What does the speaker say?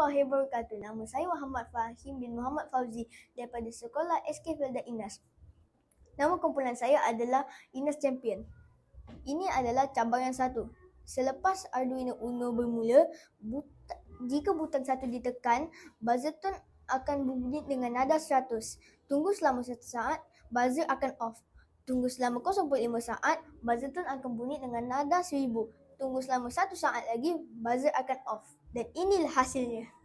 warahmatullahi wabarakatuh. Nama saya Muhammad Fahim bin Muhammad Fauzi daripada Sekolah SK Felda Inas. Nama kumpulan saya adalah Inas Champion. Ini adalah cabang yang satu. Selepas Arduino Uno bermula, buta, jika butang satu ditekan, buzzer tone akan berbunyi dengan nada 100. Tunggu selama satu saat, buzzer akan off. Tunggu selama 0.5 saat, buzzer tone akan bunyi dengan nada 1000. Tunggu selama satu saat lagi, buzzer akan off. Dan inilah hasilnya.